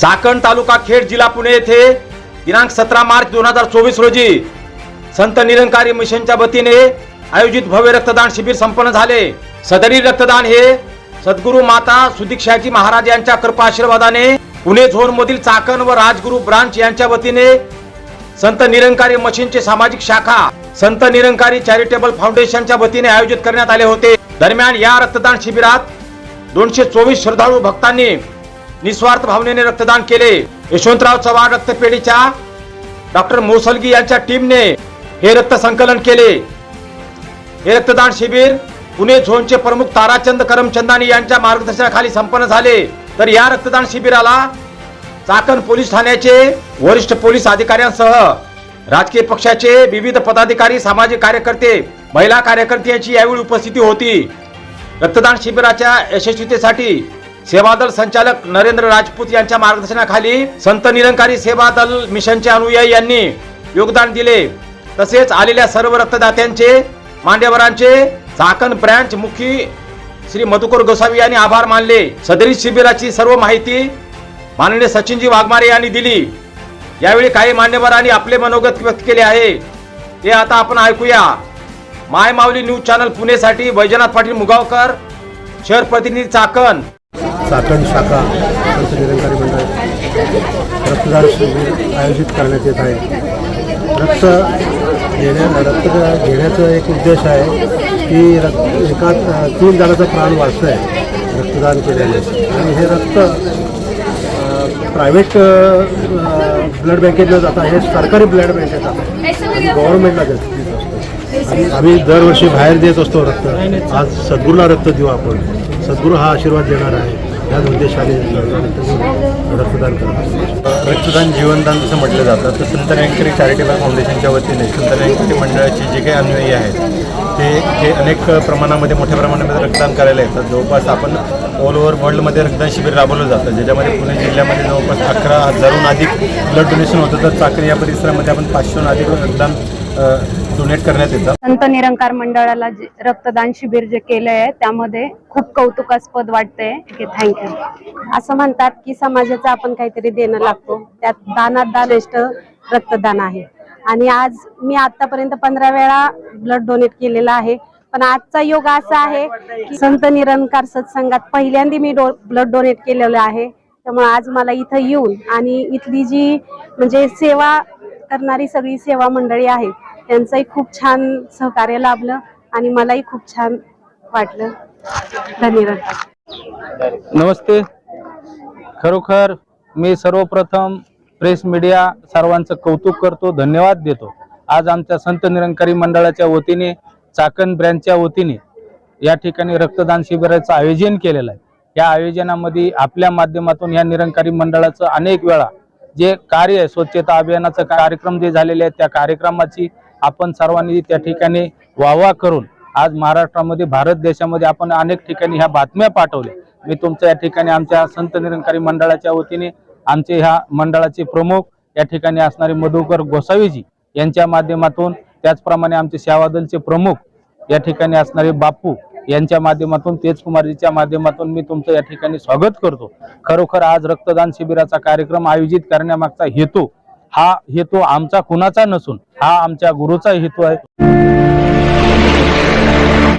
चाकण तालुका खेड जिल्हा पुणे येथे दिनांक सतरा मार्च दोन हजार चोवीस रोजी संत निरंकारी मिशनच्या वतीने आयोजित भव्य रक्तदान शिबिर संपन्न झाले. सदरी रक्तदान हे सद्गुरू माता सुदीक्षाजी महाराज यांच्या कृपा आशीर्वादाने पुणे झोन मधील चाकण व राजगुरू ब्रांच यांच्या वतीने संत निरंकारी मशीनचे सामाजिक शाखा संत निरंकारी चॅरिटेबल फाउंडेशनच्या वतीने आयोजित करण्यात आले होते. दरम्यान या रक्तदान शिबिरात दोनशे चोवीस श्रद्धाळू भक्तांनी निस्वार्थ भावनेने रक्तदान केले. यशवंतराव चव्हाण रक्तपेढीच्या डॉक्टर मोसलगी यांच्या टीमने हे रक्त संकलन केले. हे रक्तदान शिबिर पुणे झोनचे प्रमुख ताराचंद करमचंदानी यांच्या मार्गदर्शनाखाली संपन्न झाले. तर या रक्तदान शिबिराला चाकण पोलीस ठाण्याचे वरिष्ठ पोलीस अधिकाऱ्यांसह राजकीय पक्षाचे विविध पदाधिकारी सामाजिक कार्यकर्ते महिला कार्यकर्त्यांची यावेळी उपस्थिती होती. रक्तदान शिबिराच्या यशस्वीतेसाठी सेवादल संचालक नरेंद्र राजपूत यांच्या मार्गदर्शनाखाली संत निरंकारी सेवा दल मिशनचे अनुयायी यांनी योगदान दिले. तसेच आलेल्या सर्व रक्तदात्यांचे मांडेवरांचे चाकण ब्रँच मुखी श्री मधुकर गोसावी यांनी आभार मानले. सदरी शिबिराची सर्व माहिती माननीय सचिनजी वाघमारे यांनी दिली. यावेळी काही मान्यवरांनी आपले मनोगत व्यक्त केले आहे. ते आता आपण ऐकूया. माय माऊली न्यूज चॅनल पुणेसाठी वैजनाथ पाटील मुगावकर शहर प्रतिनिधी चाकण. चाकण शाखा संत निरंकारी मंडळ रक्तदान शिबिर आयोजित करण्यात येत आहे. रक्त घेण्या रक्त घेण्याचा एक उद्देश आहे की रक्त एका तीन जणांचा प्राण वाचतं आहे रक्तदान केल्याने. आणि हे रक्त प्रायव्हेट ब्लड बँकेत न जाता हे सरकारी ब्लड बँकेत जातं आणि गव्हर्नमेंटला देत आम्ही दरवर्षी बाहेर देत असतो रक्त. आज सद्गुरूला रक्त देऊ आपण. सद्गुरू हा आशीर्वाद देणार आहे. याच उद्देशाने रक्तदान करत रक्तदान जीवनदान जसं म्हटलं जातं तर संत रँकरी चॅरिटेबल फाउंडेशनच्या वतीने संत रँकरी मंडळाची जे काही अनुयायी आहेत ते हे अनेक प्रमाणामध्ये मोठ्या प्रमाणामध्ये रक्तदान करायला येतात. जवळपास आपण ऑल ओव्हर वर्ल्डमध्ये रक्तदान शिबिर राबवलं जातं. ज्याच्यामध्ये पुणे जिल्ह्यामध्ये जवळपास अकरा हजारहून अधिक ब्लड डोनेशन होतं. तर चाकरी या परिसरामध्ये आपण पाचशेहून अधिक रक्तदान डोनेट करण्यात येतात संत निरंकार मंडळाला जे रक्तदान शिबिर जे केलं आहे त्यामध्ये खूप कौतुकास्पद वाटतंय. की थँक्यू असं म्हणतात की समाजाचं आपण काहीतरी देणं लागतो. त्यात दानात दान रक्तदान आहे. आणि आज मी आतापर्यंत पंधरा वेळा ब्लड डोनेट केलेला आहे. पण आजचा योग असा आहे की संत निरंकार सत्संगात पहिल्यांदा मी ब्लड डोनेट केलेलं आहे. त्यामुळे आज मला इथं येऊन आणि इथली जी म्हणजे सेवा करणारी सगळी सेवा मंडळी आहे त्यांचंही खूप छान सहकार्य लाभलं आणि मलाही खूप छान वाटलं. धन्यवाद. नमस्ते. खरोखर मी सर्वप्रथम प्रेस मीडिया सर्वांचं कौतुक करतो धन्यवाद देतो. आज आमच्या संत निरंकारी मंडळाच्या वतीने चाकण ब्रँचच्या वतीने या ठिकाणी रक्तदान शिबिराचं आयोजन केलेलं आहे. या आयोजनामध्ये आपल्या माध्यमातून या निरंकारी मंडळाचं अनेक वेळा जे कार्य आहे स्वच्छता अभियानाचं कार्यक्रम जे झालेले आहेत त्या कार्यक्रमाची आपण सर्वांनी त्या ठिकाणी वाहवा करून आज महाराष्ट्रामध्ये भारत देशामध्ये आपण अनेक ठिकाणी ह्या बातम्या पाठवल्या. मी तुमच्या या ठिकाणी आमच्या संत निरंकारी मंडळाच्या वतीने आमचे ह्या मंडळाचे प्रमुख या ठिकाणी असणारे मधुकर गोसावीजी यांच्या माध्यमातून त्याचप्रमाणे आमचे सेवादलचे प्रमुख या ठिकाणी असणारे बापू यांच्या माध्यमातून तेजकुमारजीच्या माध्यमातून मी तुमचं या ठिकाणी स्वागत करतो. खरोखर आज रक्तदान शिबिराचा कार्यक्रम आयोजित करण्यामागचा हेतू हा हेतू आमचा कुणाचा नसून हा आमच्या गुरुचा हेतू आहे.